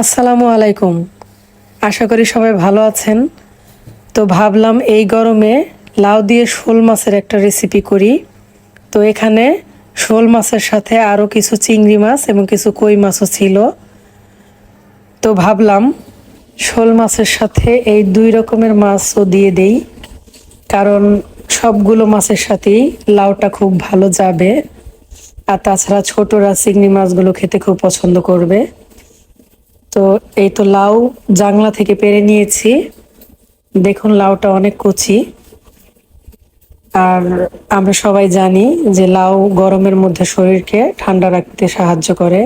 আসসালামু আলাইকুম। আশা করি সবাই ভালো আছেন। তো ভাবলাম এই গরমে লাউ দিয়ে শোল মাছের একটা রেসিপি করি। তো এখানে শোল মাছের সাথে আরও কিছু চিংড়ি মাছ এবং কিছু কই মাছও ছিল। তো ভাবলাম শোল মাছের সাথে এই দুই রকমের মাছও দিয়ে দেই। কারণ সবগুলো মাছের সাথেই লাউটা খুব ভালো যাবে। আর তাছাড়া ছোটরা চিংড়ি মাছগুলো খেতে খুব পছন্দ করবে। তো এই তো লাউ জাংলা থেকে পেরে নিয়েছি। দেখুন লাউটা অনেক কচি। আর আমরা সবাই জানি যে লাউ গরমের মধ্যে শরীরকে ঠান্ডা রাখতে সাহায্য করে।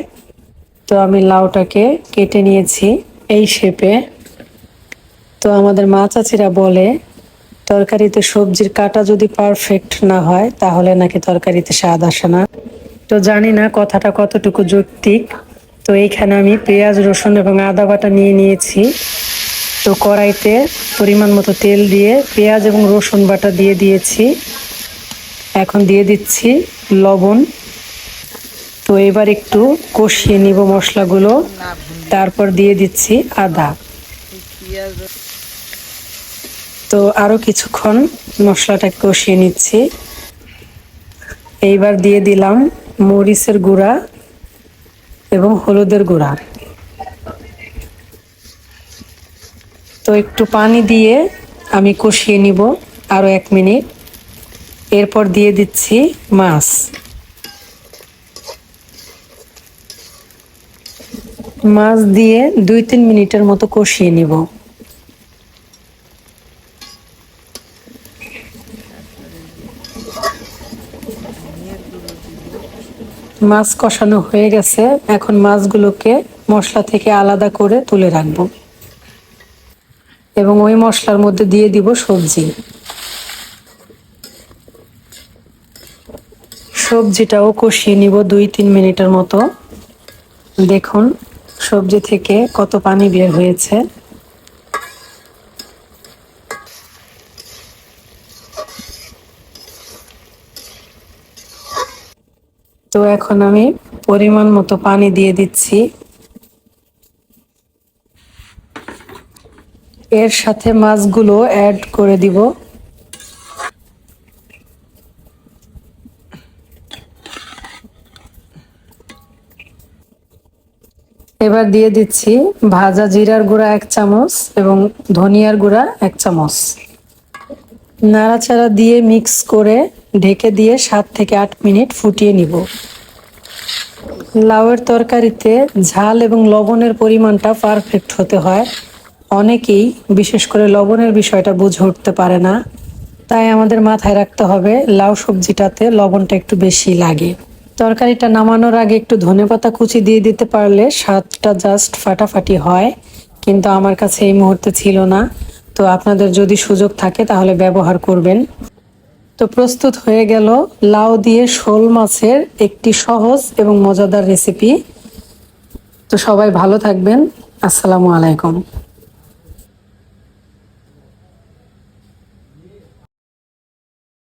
তো আমি লাউটাকে কেটে নিয়েছি এই শেপে। তো আমাদের মা চাচিরা বলে, তরকারিতে সবজির কাটা যদি পারফেক্ট না হয়, তাহলে নাকি তরকারিতে স্বাদ আসে না। তো জানি না কথাটা কতটুকু যৌক্তিক। তো এইখানে আমি পেঁয়াজ, রসুন এবং আদা বাটা নিয়ে নিয়েছি। তো কড়াইতে পরিমাণ মতো তেল দিয়ে পেঁয়াজ এবং রসুন বাটা দিয়ে দিয়েছি। এখন দিয়ে দিচ্ছি লবণ। তো এবার একটু কষিয়ে নিব মশলাগুলো। তারপর দিয়ে দিচ্ছি আদা। তো আরও কিছুক্ষণ মশলাটা কষিয়ে নিচ্ছি। এইবার দিয়ে দিলাম মরিচের গুঁড়া। এবং হলুদের গুঁড়া। তো একটু পানি দিয়ে আমি কষিয়ে নিব আরও এক মিনিট। এরপর দিয়ে দিচ্ছি মাছ। মাছ দিয়ে দুই তিন মিনিটের মতো কষিয়ে নিব। মাছ কষানো হয়ে গেছে। এখন মাছগুলোকে মশলা থেকে আলাদা করে তুলে রাখব। এবং ওই মশলার মধ্যে দিয়ে দিব সবজি। সবজিটাও কষিয়ে নিব দুই তিন মিনিটের মতো। দেখুন, সবজি থেকে কত পানি বের হয়েছে। তো এখন আমি পরিমাণ মতো পানি দিয়ে দিচ্ছি। এর সাথে মাছগুলো অ্যাড করে দিব। এবার দিয়ে দিচ্ছি ভাজা জিরার গুঁড়া এক চামচ এবং ধনিয়ার গুঁড়া এক চামচ। নাড়াচাড়া দিয়ে মিক্স করে ঢেকে দিয়ে সাত থেকে আট মিনিট ফুটিয়ে নিব। লাউয়ের তরকারিতে ঝাল এবং লবণের পরিমাণটা পারফেক্ট হতে হয়। অনেকেই, বিশেষ করে লবণের বিষয়টা বুঝে উঠতে পারে না। তাই আমাদের মাথায় রাখতে হবে, লাউ সবজিটাতে লবণটা একটু বেশি লাগে। তরকারিটা নামানোর আগে একটু ধনেপাতা কুচি দিয়ে দিতে পারলে স্বাদটা জাস্ট ফাটাফাটি হয়। কিন্তু আমার কাছে এই মুহূর্তে ছিল না। তো আপনাদের যদি সুযোগ থাকে তাহলে ব্যবহার করবেন। তো প্রস্তুত হয়ে গেল লাউ দিয়ে শোল মাছের একটি সহজ এবং মজাদার রেসিপি তো সবাই ভালো থাকবেন। আসসালামু আলাইকুম।